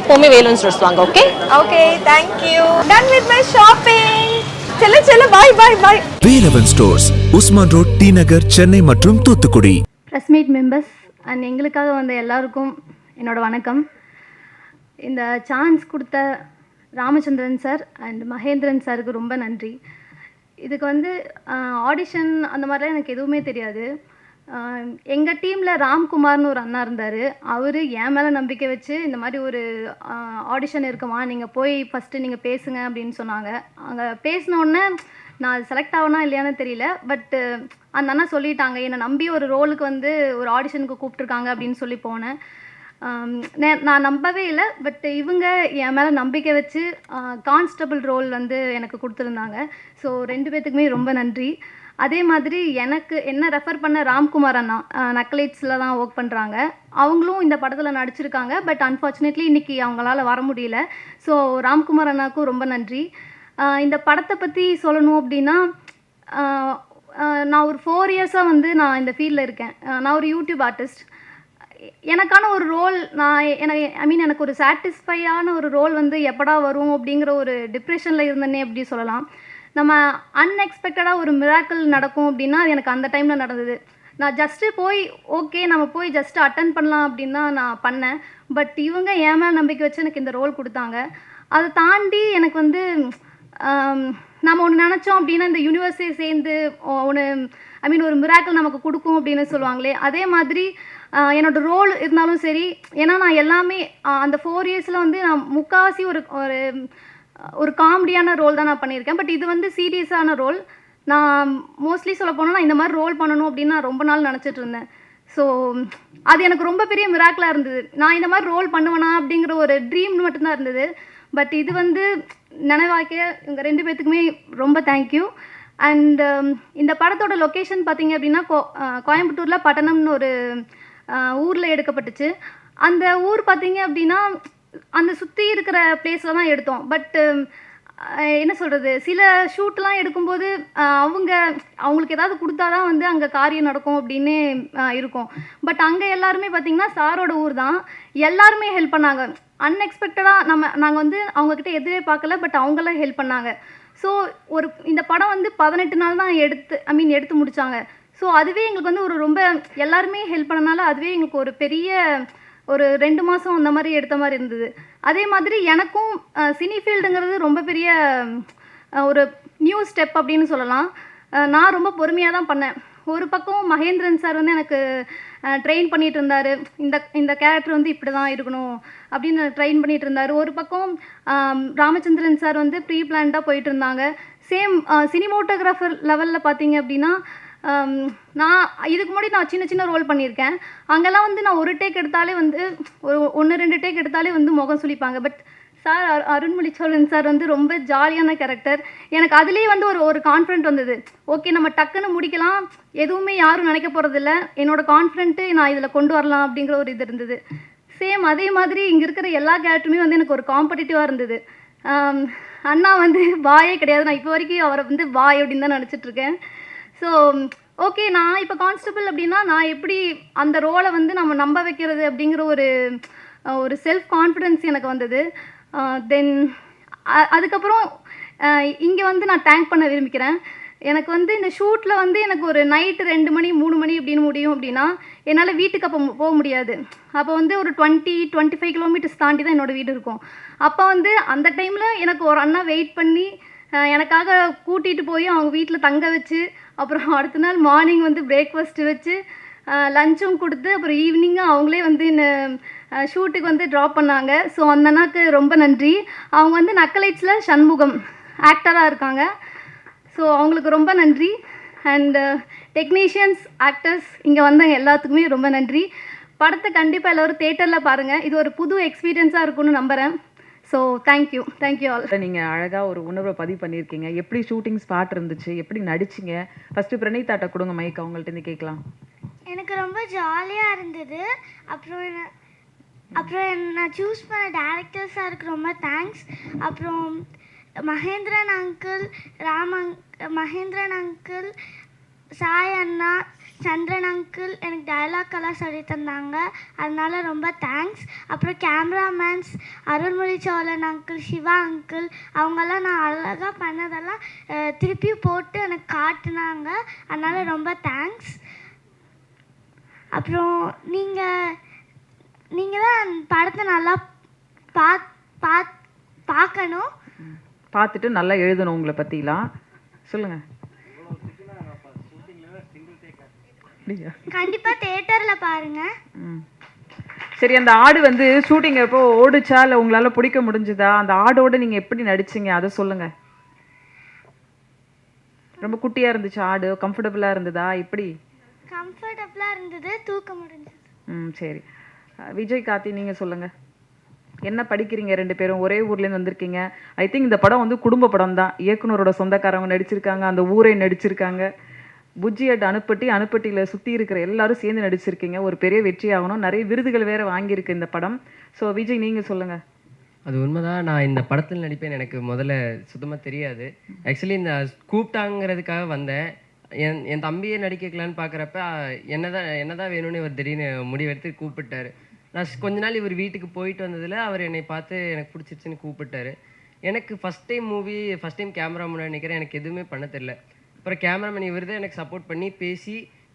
எப்போவுமே வேலூன் ஸ்டோர்ஸ் வாங்க okay okay thank you done with my shopping செல்ல செல்ல bye bye bye Velavan stores Usman road T Nagar Chennai மற்றும் Thoothukudi. Press meet members and எங்களுக்காக வந்த எல்லாருக்கும் என்னோட வணக்கம். இந்த சான்ஸ் கொடுத்த ராமச்சந்திரன் சார் அண்ட் மகேந்திரன் சாருக்கு ரொம்ப நன்றி. இதுக்கு வந்து ஆடிஷன் அந்த மாதிரிலாம் எனக்கு எதுவுமே தெரியாது. எங்கள் டீமில் ராம்குமார்னு ஒரு அண்ணா இருந்தார். அவர் என் மேலே நம்பிக்கை வச்சு இந்த மாதிரி ஒரு ஆடிஷன் இருக்குமா? நீங்கள் போய் ஃபஸ்ட்டு நீங்கள் பேசுங்க அப்படின்னு சொன்னாங்க. அங்கே பேசினோடனே நான் செலக்ட் ஆகணும் இல்லையான்னு தெரியல. பட்டு அந்த அண்ணா சொல்லிட்டாங்க என்னை நம்பி ஒரு ரோலுக்கு வந்து ஒரு ஆடிஷனுக்கு கூப்பிட்ருக்காங்க அப்படின்னு சொல்லி போனேன். நான் நம்பவே இல்லை. பட் இவங்க என் மேலே நம்பிக்கை வச்சு கான்ஸ்டபிள் ரோல் வந்து எனக்கு கொடுத்துருந்தாங்க. ஸோ ரெண்டு பேர்த்துக்குமே ரொம்ப நன்றி. அதே மாதிரி எனக்கு என்ன ரெஃபர் பண்ண ராம்குமார் அண்ணா நக்கலைட்ஸில் தான் ஒர்க் பண்ணுறாங்க அவங்களும் இந்த படத்தில் நடிச்சிருக்காங்க. பட் அன்ஃபார்ச்சுனேட்லி இன்றைக்கி அவங்களால வர முடியல. ஸோ ராம்குமார் அண்ணாக்கும் ரொம்ப நன்றி. இந்த படத்தை பற்றி சொல்லணும் அப்படின்னா நான் ஒரு ஃபோர் இயர்ஸாக வந்து நான் இந்த ஃபீல்டில் இருக்கேன். நான் ஒரு யூடியூப் ஆர்டிஸ்ட் எனக்கான ஒரு ரோல் நான் எனக்கு ஐ மீன் எனக்கு ஒரு சாட்டிஸ்ஃபையான ஒரு ரோல் வந்து எப்படா வரும் அப்படிங்கிற ஒரு டிப்ரெஷனில் இருந்தேனே அப்படி சொல்லலாம். நம்ம அன்எக்ஸ்பெக்டடாக ஒரு மிராக்கிள் நடக்கும் அப்படின்னா அது எனக்கு அந்த டைமில் நடந்தது. நான் ஜஸ்ட்டு போய் ஓகே நம்ம போய் ஜஸ்ட்டு அட்டன் பண்ணலாம் அப்படின்னு தான் நான் பண்ணேன். பட் இவங்க என் மேல் நம்பிக்கை வச்சு எனக்கு இந்த ரோல் கொடுத்தாங்க. அதை தாண்டி எனக்கு வந்து நம்ம ஒன்று நினச்சோம் அப்படின்னா இந்த யூனிவர்ஸே சேர்ந்து ஒன்று ஐ மீன் ஒரு மிராக்கிள் நமக்கு கொடுக்கும் அப்படின்னு சொல்லுவாங்களே அதே மாதிரி என்னோட ரோல் இருந்தாலும் சரி ஏன்னா நான் எல்லாமே அந்த ஃபோர் இயர்ஸில் வந்து நான் முக்காவாசி ஒரு ஒரு ஒரு காமெடியான ரோல் தான் நான் பண்ணியிருக்கேன். பட் இது வந்து சீரியஸான ரோல் நான் மோஸ்ட்லி சொல்ல போனால் நான் இந்த மாதிரி ரோல் பண்ணணும் அப்படின்னு நான் ரொம்ப நாள் நினச்சிட்டு இருந்தேன். ஸோ அது எனக்கு ரொம்ப பெரிய மிராக்கலாக இருந்தது. நான் இந்த மாதிரி ரோல் பண்ணுவேனா அப்படிங்கிற ஒரு ட்ரீம் மட்டும்தான் இருந்தது. பட் இது வந்து நினைவாக்க இவங்க ரெண்டு பேர்த்துக்குமே ரொம்ப தேங்க்யூ அண்ட் um, இந்த படத்தோட லொக்கேஷன் பார்த்தீங்க அப்படின்னா கோ கோயம்புத்தூரில் பட்டணம்னு ஒரு ஊரில் எடுக்கப்பட்டுச்சு. அந்த ஊர் பார்த்தீங்க அப்படின்னா அந்த சுற்றி இருக்கிற பிளேஸில் தான் எடுத்தோம். பட்டு um, என்ன சொல்கிறது சில ஷூட்லாம் எடுக்கும்போது அவங்க அவங்களுக்கு ஏதாவது கொடுத்தா தான் வந்து அங்கே காரியம் நடக்கும் அப்படின்னு இருக்கும். பட் அங்கே எல்லாருமே பார்த்திங்கன்னா சாரோட ஊர் தான். எல்லாருமே ஹெல்ப் பண்ணாங்க. அன்எக்ஸ்பெக்டடாக நம்ம நாங்கள் வந்து அவங்கக்கிட்ட எதிரே பார்க்கல பட் அவங்களாம் ஹெல்ப் பண்ணாங்க. ஸோ ஒரு இந்த படம் வந்து பதினெட்டு நாள் தான் எடுத்து ஐ மீன் எடுத்து முடிச்சாங்க. ஸோ அதுவே எங்களுக்கு வந்து ஒரு ரொம்ப எல்லாருமே ஹெல்ப் பண்ணனால அதுவே எங்களுக்கு ஒரு பெரிய ஒரு ரெண்டு மாதம் அந்த மாதிரி எடுத்த மாதிரி இருந்தது. அதே மாதிரி எனக்கும் சினி ஃபீல்டுங்கிறது ரொம்ப பெரிய ஒரு நியூ ஸ்டெப் அப்படின்னு சொல்லலாம். நான் ரொம்ப பொறுமையாக தான் பண்ணேன். ஒரு பக்கம் மகேந்திரன் சார் வந்து எனக்கு ட்ரெயின் பண்ணிட்டு இருந்தார். இந்த இந்த கேரக்டர் வந்து இப்படி தான் இருக்கணும் அப்படின்னு ட்ரெயின் பண்ணிகிட்டு இருந்தார். ஒரு பக்கம் ராமச்சந்திரன் சார் வந்து ப்ரீ பிளான்டாக போயிட்டு இருந்தாங்க. சேம் சினிமோட்டோகிராஃபர் லெவலில் பார்த்தீங்க அப்படின்னா நான் இதுக்கு முன்னாடி நான் சின்ன சின்ன ரோல் பண்ணியிருக்கேன். அங்கெல்லாம் வந்து நான் ஒரு டேக் எடுத்தாலே வந்து ஒரு ஒன்று ரெண்டு டேக் எடுத்தாலே வந்து முகம் சுழிப்பாங்க பட் சார் அரு- அருண்மொழி சோழன் சார் வந்து ரொம்ப ஜாலியான கேரக்டர் எனக்கு அதுலேயே வந்து ஒரு ஒரு கான்ஃபிடென்ட் வந்தது. ஓகே நம்ம டக்குன்னு முடிக்கலாம். எதுவுமே யாரும் நினைக்க போகிறதில்ல என்னோட கான்ஃபிடென்ட்டு நான் இதில் கொண்டு வரலாம் அப்படிங்கிற ஒரு இது இருந்தது. சேம் அதே மாதிரி இங்கே இருக்கிற எல்லா கேரக்டருமே வந்து எனக்கு ஒரு காம்படிட்டிவாக இருந்தது. அண்ணா வந்து வாயே கிடையாது. நான் இப்போ வரைக்கும் அவரை வந்து வாய் அப்படின்னு தான் நினச்சிட்டு இருக்கேன். ஸோ ஓகே um, நான் இப்போ கான்ஸ்டபிள் அப்படின்னா நான் எப்படி அந்த ரோலை வந்து நம்ம நம்ப வைக்கிறது அப்படிங்கிற ஒரு ஒரு செல்ஃப் கான்ஃபிடென்ஸ் எனக்கு வந்தது. தென் அதுக்கப்புறம் இங்கே வந்து நான் டேங்க் பண்ண விரும்பிக்கிறேன். எனக்கு வந்து இந்த ஷூட்டில் வந்து எனக்கு ஒரு நைட்டு ரெண்டு மணி மூணு மணி அப்படின்னு முடியும் அப்படின்னா என்னால் வீட்டுக்கு அப்போ போக முடியாது. அப்போ வந்து ஒரு டுவெண்ட்டி டுவெண்ட்டி ஃபைவ் கிலோமீட்டர்ஸ் தாண்டி தான் என்னோடய வீடு இருக்கும். அப்போ வந்து அந்த டைமில் எனக்கு ஒரு அண்ணா வெயிட் பண்ணி எனக்காக கூட்டிகிட்டு போய் அவங்க வீட்டில் தங்க வச்சு அப்புறம் அடுத்த நாள் மார்னிங் வந்து பிரேக்ஃபாஸ்ட்டு வச்சு லஞ்சும் கொடுத்து அப்புறம் ஈவினிங்கும் அவங்களே வந்து ஷூட்டுக்கு வந்து ட்ராப் பண்ணாங்க. ஸோ அந்த அண்ணாக்கு ரொம்ப நன்றி. அவங்க வந்து நக்கலைட்ஸில் சண்முகம் ஆக்டராக இருக்காங்க. ஸோ அவங்களுக்கு ரொம்ப நன்றி. அண்டு டெக்னீஷியன்ஸ் ஆக்டர்ஸ் இங்கே வந்தவங்க எல்லாத்துக்குமே ரொம்ப நன்றி. படத்தை கண்டிப்பாக எல்லோரும் தேட்டரில் பாருங்கள் இது ஒரு புது எக்ஸ்பீரியன்ஸாக இருக்கும்னு நம்புகிறேன் ஸோ தேங்க்யூ தேங்க்யூ ஆல் நீங்க அழகா ஒரு உணர்வை பதிவு பண்ணியிருக்கீங்க. எப்படி ஷூட்டிங் ஸ்பாட் இருந்துச்சு? எப்படி நடிச்சீங்க? ஃபர்ஸ்ட் பிரணீதாட்ட கொடுங்க மைக் அவங்கள்ட்ட இருந்து கேட்கலாம். எனக்கு ரொம்ப ஜாலியாக இருந்தது. அப்புறம் என்ன- அப்புறம் என்ன- நான் சூஸ் பண்ண டேரக்டர் சாருக்கு ரொம்ப தேங்க்ஸ் அப்புறம் மகேந்திரன் அங்கிள் ராம் அங் மகேந்திரன் அங்கிள் சாய் அண்ணா சந்திரன் அங்கிள் எனக்கு டயலாக் எல்லாம் சொல்லி தந்தாங்க. அதனால ரொம்ப தேங்க்ஸ் அப்புறம் cameramans Arulmozhi Chozhan uncle Siva uncle அவங்கெல்லாம் நான் அழகாக பண்ணதெல்லாம் திருப்பியும் திருப்பி போட்டு எனக்கு காட்டினாங்க. அதனால ரொம்ப தேங்க்ஸ் அப்புறம் நீங்கள் நீங்கள் தான் படத்தை நல்லா பா பா பார்க்கணும். பார்த்துட்டு நல்லா எழுதணும் உங்களை பற்றிலாம் சொல்லுங்கள் அப்படியா? தேட்டரில் பாருங்கள் ம். சரி அந்த ஆடு வந்து ஷூட்டிங் எப்போ ஓடுச்சா? இல்லை உங்களால பிடிக்க முடிஞ்சுதா? அந்த ஆடோட நீங்க எப்படி நடிச்சீங்க? அதை சொல்லுங்க. ரொம்ப குட்டியா இருந்துச்சு ஆடு. கம்ஃபர்டபுளா இருந்ததா? எப்படி? கம்ஃபர்டபுளாக இருந்தது. தூக்க முடிஞ்சது. ம் சரி. விஜய் கார்த்தி நீங்க சொல்லுங்க. என்ன படிக்கிறீங்க ரெண்டு பேரும்? ஒரே ஊர்லேருந்து வந்திருக்கீங்க. ஐ திங்க் இந்த படம் வந்து குடும்ப படம் தான் இயக்குனரோட சொந்தக்காரவங்க நடிச்சிருக்காங்க. அந்த ஊரை நடிச்சிருக்காங்க. புஜ்ஜி அட் அணுப்பட்டி அணுப்பட்டியில் சுற்றி இருக்கிற எல்லாரும் சேர்ந்து நடிச்சிருக்கீங்க. ஒரு பெரிய வெற்றி ஆகணும். நிறைய விருதுகள் வேற வாங்கியிருக்கு இந்த படம். ஸோ விஜய் நீங்கள் சொல்லுங்கள் அது உண்மைதான். நான் இந்த படத்தில் நடிப்பேன். எனக்கு முதல்ல சுத்தமாக தெரியாது. ஆக்சுவலி இந்த கூப்பிட்டாங்கிறதுக்காக வந்தேன். என் என் தம்பியை நடிக்கலான்னு பார்க்குறப்ப என்னதான் என்னதான் வேணும்னு இவர் திடீர்னு முடிவெடுத்து கூப்பிட்டாரு. நான் கொஞ்ச நாள் இவர் வீட்டுக்கு போயிட்டு வந்ததில் அவர் என்னை பார்த்து எனக்கு பிடிச்சிருச்சுன்னு கூப்பிட்டாரு. எனக்கு first time movie first time camera முன்னாடி நினைக்கிறேன் எனக்கு எதுவுமே பண்ண தெரில. அப்புறம் கேமராமேன் இவர் தான் எனக்கு சப்போர்ட் பண்ணி பேசி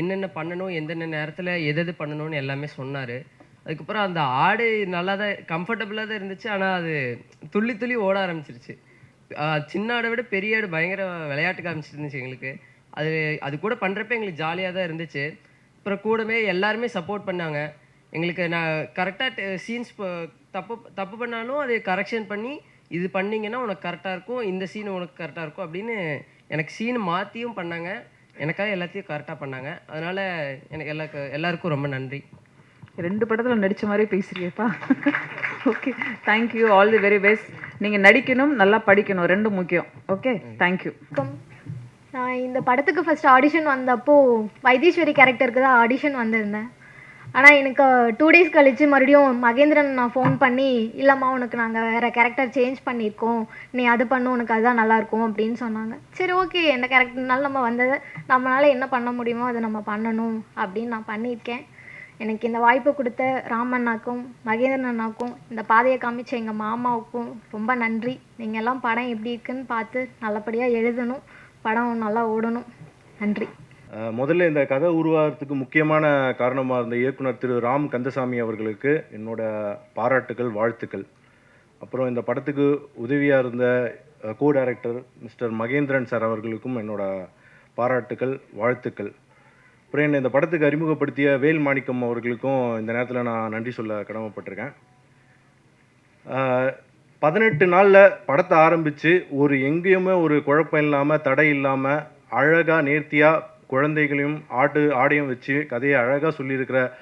என்னென்ன பண்ணணும் எந்தெந்த நேரத்தில் எது எது பண்ணணும்னு எல்லாமே சொன்னார். அதுக்கப்புறம் அந்த ஆடு நல்லா தான் கம்ஃபர்டபுளாக தான் இருந்துச்சு. ஆனால் அது துள்ளி துள்ளி ஓட ஆரம்பிச்சிருச்சு. சின்ன ஆடை விட பெரிய ஆடு பயங்கர விளையாட்டு காமிச்சிருந்துச்சு எங்களுக்கு. அது அது கூட பண்ணுறப்ப எங்களுக்கு ஜாலியாக தான் இருந்துச்சு. அப்புறம் கூடவே எல்லாருமே சப்போர்ட் பண்ணாங்க. எங்களுக்கு நான் கரெக்டாக சீன்ஸ் தப்பு தப்பு பண்ணாலும் அதை கரெக்ஷன் பண்ணி இது பண்ணிங்கன்னா உனக்கு கரெக்டாக இருக்கும் இந்த சீன் உனக்கு கரெக்டாக இருக்கும் அப்படின்னு எனக்கு சீன் மாற்றியும் பண்ணாங்க. எனக்காக எல்லாத்தையும் கரெக்டாக பண்ணாங்க. அதனால் எனக்கு எல்லாருக்கு எல்லாருக்கும் ரொம்ப நன்றி. ரெண்டு படத்துல நடிச்ச மாதிரி பேசுறியப்பா. Okay thank you all the very best நீங்க நடிக்கணும் நல்லா படிக்கணும். ரெண்டும் முக்கியம். ஓகே தேங்க்யூ நான் இந்த படத்துக்கு ஃபர்ஸ்ட் ஆடிஷன் வந்தப்போ வைத்தீஸ்வரி கேரக்டருக்கு தான் ஆடிஷன் வந்திருந்தேன். ஆனால் எனக்கு டூ டேஸ் கழித்து மறுபடியும் மகேந்திரன் நான் ஃபோன் பண்ணி இல்லைம்மா உனக்கு நாங்கள் வேறு கேரக்டர் சேஞ்ச் பண்ணியிருக்கோம். நீ அது பண்ணு உனக்கு அதுதான் நல்லாயிருக்கும் அப்படின்னு சொன்னாங்க. சரி ஓகே எந்த கேரக்டர்னாலும் நம்ம வந்ததை நம்மளால் என்ன பண்ண முடியுமோ அதை நம்ம பண்ணணும் அப்படின்னு நான் பண்ணியிருக்கேன். எனக்கு இந்த வாய்ப்பு கொடுத்த ராமண்ணாக்கும் மகேந்திரன் அண்ணாக்கும் இந்த பாதையை காமிச்ச எங்கள் மாமாவுக்கும் ரொம்ப நன்றி. நீங்கள் எல்லாம் படம் எப்படி இருக்குன்னு பார்த்து நல்லபடியாக எழுதணும். படம் நல்லா ஓடணும். நன்றி. முதல்ல இந்த கதை உருவாகிறதுக்கு முக்கியமான காரணமாக இருந்த இயக்குனர் திரு ராம் கந்தசாமி அவர்களுக்கு என்னோட பாராட்டுகள் வாழ்த்துக்கள். அப்புறம் இந்த படத்துக்கு உதவியாக இருந்த co director mister Mahendran sir அவர்களுக்கும் என்னோட பாராட்டுக்கள் வாழ்த்துக்கள். அப்புறம் என்னை இந்த படத்துக்கு அறிமுகப்படுத்திய வேல் மாணிக்கம் அவர்களுக்கும் இந்த நேரத்தில் நான் நன்றி சொல்ல கடமைப்பட்டிருக்கேன். பதினெட்டு நாளில் படத்தை ஆரம்பித்து ஒரு எங்கேயுமே ஒரு குழப்பம் இல்லாமல் தடை இல்லாமல் அழகாக நேர்த்தியாக குழந்தைகளையும் ஆடு ஆடையும் வச்சு கதையை அழகாக சொல்லியிருக்கிற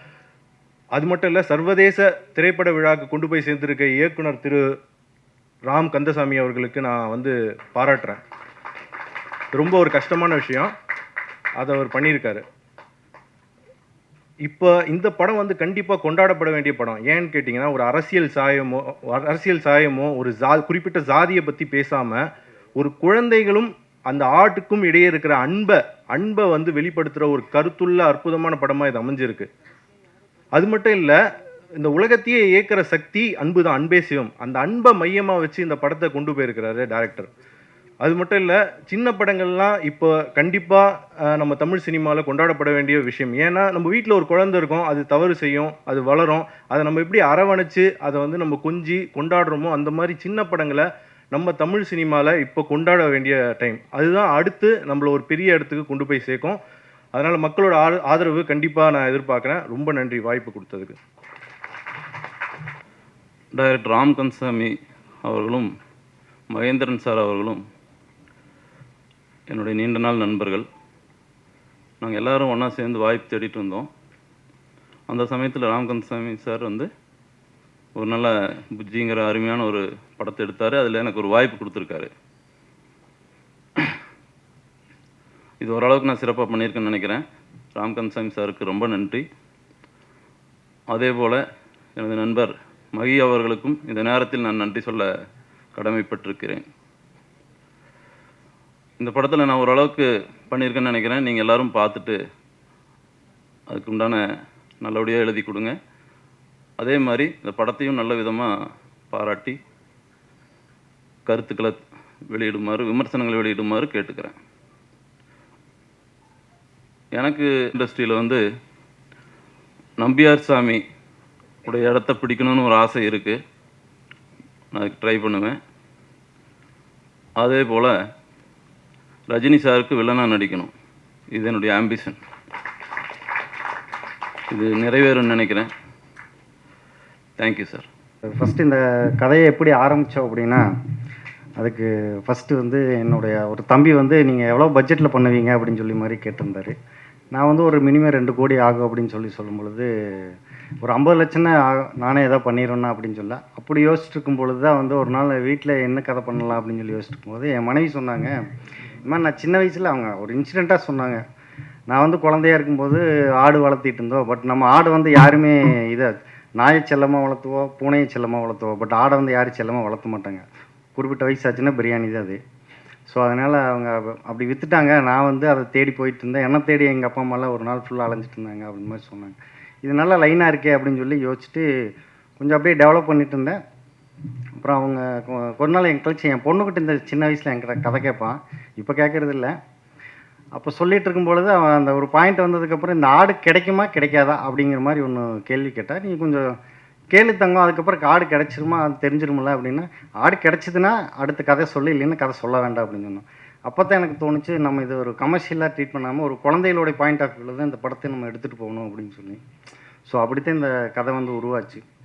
அது மட்டும் இல்லை சர்வதேச திரைப்பட விழாவுக்கு கொண்டு போய் சேர்ந்திருக்க இயக்குனர் திரு ராம் கந்தசாமி அவர்களுக்கு நான் வந்து பாராட்டுறேன். ரொம்ப ஒரு கஷ்டமான விஷயம். அதை அவர் பண்ணியிருக்காரு. இப்போ இந்த படம் வந்து கண்டிப்பாக கொண்டாடப்பட வேண்டிய படம். ஏன்னு கேட்டிங்கன்னா ஒரு அரசியல் சாயமோ அரசியல் சாயமோ ஒரு ஜா குறிப்பிட்ட ஜாதியை பற்றி பேசாமல் ஒரு குழந்தைகளும் அந்த ஆட்டுக்கும் இடையே இருக்கிற அன்பை அன்பை வந்து வெளிப்படுத்துகிற ஒரு கருத்துள்ள அற்புதமான படமாக இது அமைஞ்சிருக்கு. அது மட்டும் இல்லை இந்த உலகத்தையே இயக்கிற சக்தி அன்பு தான் அன்பே சிவம். அந்த அன்பை மையமாக வச்சு இந்த படத்தை கொண்டு போயிருக்கிறாரு டேரக்டர் அது மட்டும் இல்லை சின்ன படங்கள்லாம் இப்போ கண்டிப்பாக நம்ம தமிழ் சினிமாவில் கொண்டாடப்பட வேண்டிய விஷயம். ஏன்னா நம்ம வீட்டில் ஒரு குழந்தை இருக்கும் அது தவறு செய்யும் அது வளரும். அதை நம்ம எப்படி அரவணைச்சு அதை வந்து நம்ம கொஞ்சி கொண்டாடுறோமோ அந்த மாதிரி சின்ன படங்களை நம்ம தமிழ் சினிமாவில் இப்போ கொண்டாட வேண்டிய டைம் அதுதான் அடுத்து நம்மளை ஒரு பெரிய இடத்துக்கு கொண்டு போய் சேர்க்கும். அதனால் மக்களோட ஆத ஆதரவு கண்டிப்பாக நான் எதிர்பார்க்குறேன். ரொம்ப நன்றி வாய்ப்பு கொடுத்ததுக்கு. டைரக்டர் ராம் கந்தசாமி அவர்களும் மகேந்திரன் சார் அவர்களும் என்னுடைய நீண்ட நாள் நண்பர்கள். நாங்கள் எல்லாரும் ஒன்றா சேர்ந்து வாய்ப்பு தேடிட்டு இருந்தோம். அந்த சமயத்தில் ராம்கந்தசாமி சார் வந்து ஒரு நல்ல புஜ்ஜிங்கிற அருமையான ஒரு படத்தை எடுத்தார். அதில் எனக்கு ஒரு வாய்ப்பு கொடுத்துருக்காரு. இது ஓரளவுக்கு நான் சிறப்பாக பண்ணியிருக்கேன்னு நினைக்கிறேன். ராம் சாமி சாருக்கு ரொம்ப நன்றி. அதே போல் எனது நண்பர் மகி அவர்களுக்கும் இந்த நேரத்தில் நான் நன்றி சொல்ல கடமைப்பட்டிருக்கிறேன். இந்த படத்தில் நான் ஓரளவுக்கு பண்ணியிருக்கேன்னு நினைக்கிறேன். நீங்கள் எல்லோரும் பார்த்துட்டு அதுக்கு உண்டான நல்லபடியாக எழுதி கொடுங்க. அதே மாதிரி இந்த படத்தையும் நல்ல விதமாக பாராட்டி கருத்துக்களை வெளியிடுமாறு விமர்சனங்களை வெளியிடுமாறு கேட்டுக்கிறேன். எனக்கு இண்டஸ்ட்ரியில் வந்து நம்பியார் சாமி உடைய இடத்த பிடிக்கணும்னு ஒரு ஆசை இருக்குது நான் ட்ரை பண்ணுவேன். அதே போல் ரஜினி சாருக்கு வில்லனாக நடிக்கணும். இது என்னுடைய ஆம்பிஷன் இது நிறைவேறும்னு நினைக்கிறேன். தேங்க்யூ சார் ஃபஸ்ட்டு இந்த கதையை எப்படி ஆரம்பித்தோம் அப்படின்னா அதுக்கு ஃபஸ்ட்டு வந்து என்னுடைய ஒரு தம்பி வந்து நீங்கள் எவ்வளோ பட்ஜெட்டில் பண்ணுவீங்க? அப்படின்னு சொல்லி மாதிரி கேட்டிருந்தாரு. நான் வந்து ஒரு மினிமம் ரெண்டு கோடி ஆகும் அப்படின்னு சொல்லி சொல்லும் பொழுது ஒரு ஐம்பது லட்சம்னா நானே எதாவது பண்ணிடுவேண்ணா அப்படின்னு சொல்ல அப்படி யோசிச்சுட்டு இருக்கும் பொழுது தான் வந்து ஒரு நாள் வீட்டில் என்ன கதை பண்ணலாம் அப்படின்னு சொல்லி யோசிச்சுட்டு இருக்கும்போது என் மனைவி சொன்னாங்க இம்மா நான் சின்ன வயசில் அவங்க ஒரு இன்சிடெண்ட்டாக சொன்னாங்க. நான் வந்து குழந்தையா இருக்கும்போது ஆடு வளர்த்திட்டு இருந்தோம். பட் நம்ம ஆடு வந்து யாருமே இதை நாயை செல்லமாக வளர்த்துவோம் பூனையை செல்லமாக வளர்த்துவோம் பட் ஆடை வந்து யாரும் செல்லமாக வளர்த்த மாட்டாங்க. குறிப்பிட்ட வயசாச்சுன்னா பிரியாணி தான் அது. ஸோ அதனால் அவங்க அப்படி விற்றுட்டாங்க நான் வந்து அதை தேடி போயிட்டு இருந்தேன். என்னை தேடி எங்கள் அப்பா அம்மாலாம் ஒரு நாள் ஃபுல்லாக அலைஞ்சிட்டு இருந்தாங்க அப்படின்னு மாதிரி சொன்னாங்க. இது நல்லா லைனாக இருக்கே அப்படின்னு சொல்லி யோசிச்சுட்டு கொஞ்சம் அப்படியே டெவலப் பண்ணிட்டு இருந்தேன். அப்புறம் அவங்க கொ- கொஞ்ச நாள் என் கழிச்சு என் பொண்ணுக்கிட்ட இந்த சின்ன வயசில் என்கிட்ட கதை கேட்பான். இப்போ கேட்குறது இல்லை. அப்போ சொல்லிட்டு இருக்கும் பொழுது அவன் அந்த ஒரு பாயிண்ட் வந்ததுக்கப்புறம் இந்த ஆடு கிடைக்குமா கிடைக்காதா? அப்படிங்கிற மாதிரி ஒன்று கேள்வி கேட்டால் நீ கொஞ்சம் கேள்வி தங்கம் அதுக்கப்புறம் ஆடு கிடச்சிருமா அது தெரிஞ்சிருமில்ல அப்படின்னா ஆடு கிடச்சிதுன்னா அடுத்த கதை சொல்லி இல்லைன்னா கதை சொல்ல வேண்டாம் அப்படின்னு சொன்னோம் அப்போ தான் எனக்கு தோணுச்சு நம்ம இது ஒரு கமர்ஷியலாக ட்ரீட் பண்ணாமல் ஒரு குழந்தைகளோடைய பாயிண்ட் ஆஃப் வியூவில் தான் இந்த படத்தை நம்ம எடுத்துகிட்டு போகணும் அப்படின்னு சொல்லி. ஸோ அப்படித்தான் இந்த கதை வந்து உருவாச்சு.